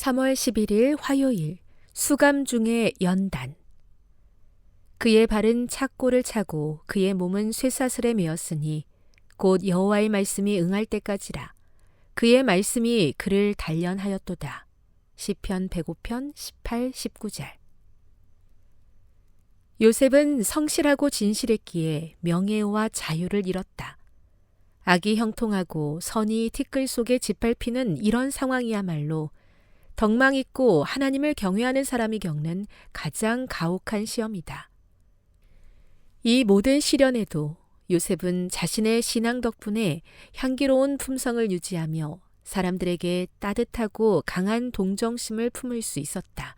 3월 11일 화요일 수감 중의 연단 그의 발은 착고를 차고 그의 몸은 쇠사슬에 메었으니 곧 여호와의 말씀이 응할 때까지라 그의 말씀이 그를 단련하였도다. 시편 105편 18, 19절 요셉은 성실하고 진실했기에 명예와 자유를 잃었다. 악이 형통하고 선이 티끌 속에 짓밟히는 이런 상황이야말로 덕망 있고 하나님을 경외하는 사람이 겪는 가장 가혹한 시험이다. 이 모든 시련에도 요셉은 자신의 신앙 덕분에 향기로운 품성을 유지하며 사람들에게 따뜻하고 강한 동정심을 품을 수 있었다.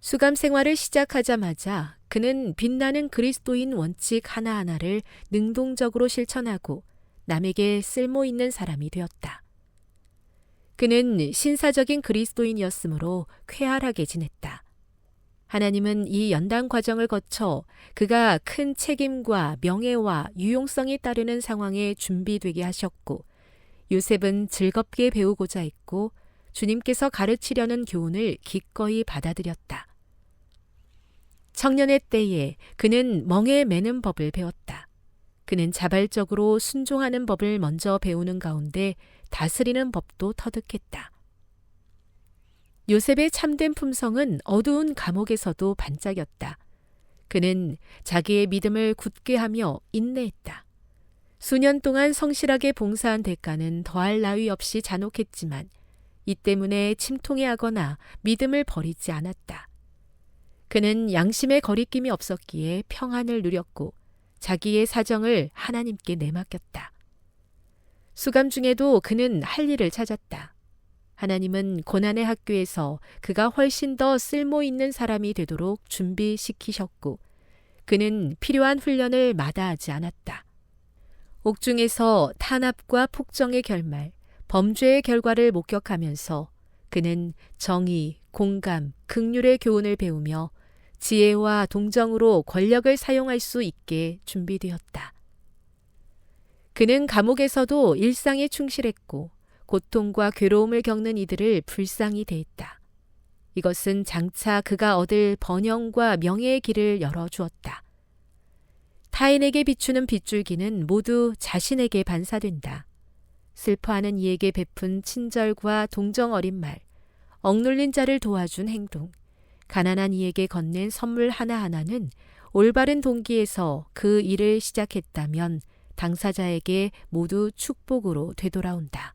수감 생활을 시작하자마자 그는 빛나는 그리스도인 원칙 하나하나를 능동적으로 실천하고 남에게 쓸모 있는 사람이 되었다. 그는 신사적인 그리스도인이었으므로 쾌활하게 지냈다. 하나님은 이 연단 과정을 거쳐 그가 큰 책임과 명예와 유용성이 따르는 상황에 준비되게 하셨고, 요셉은 즐겁게 배우고자 했고, 주님께서 가르치려는 교훈을 기꺼이 받아들였다. 청년의 때에 그는 멍에 매는 법을 배웠다. 그는 자발적으로 순종하는 법을 먼저 배우는 가운데 다스리는 법도 터득했다. 요셉의 참된 품성은 어두운 감옥에서도 반짝였다. 그는 자기의 믿음을 굳게 하며 인내했다. 수년 동안 성실하게 봉사한 대가는 더할 나위 없이 잔혹했지만 이 때문에 침통해하거나 믿음을 버리지 않았다. 그는 양심의 거리낌이 없었기에 평안을 누렸고 자기의 사정을 하나님께 내맡겼다. 수감 중에도 그는 할 일을 찾았다. 하나님은 고난의 학교에서 그가 훨씬 더 쓸모 있는 사람이 되도록 준비시키셨고, 그는 필요한 훈련을 마다하지 않았다. 옥중에서 탄압과 폭정의 결말, 범죄의 결과를 목격하면서 그는 정의, 공감, 극률의 교훈을 배우며 지혜와 동정으로 권력을 사용할 수 있게 준비되었다. 그는 감옥에서도 일상에 충실했고 고통과 괴로움을 겪는 이들을 불쌍히 대했다. 이것은 장차 그가 얻을 번영과 명예의 길을 열어주었다. 타인에게 비추는 빗줄기는 모두 자신에게 반사된다. 슬퍼하는 이에게 베푼 친절과 동정 어린 말, 억눌린 자를 도와준 행동, 가난한 이에게 건넨 선물 하나하나는 올바른 동기에서 그 일을 시작했다면 당사자에게 모두 축복으로 되돌아온다.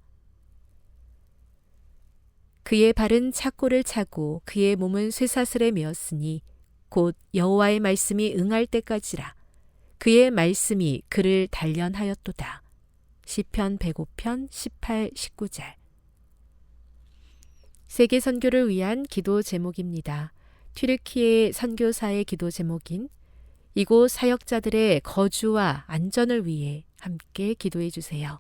그의 발은 착고를 차고 그의 몸은 쇠사슬에 메었으니 곧 여호와의 말씀이 응할 때까지라 그의 말씀이 그를 단련하였도다. 시편 105편 18, 19절 세계 선교를 위한 기도 제목입니다. 튀르키예 선교사의 기도 제목인 이곳 사역자들의 거주와 안전을 위해 함께 기도해 주세요.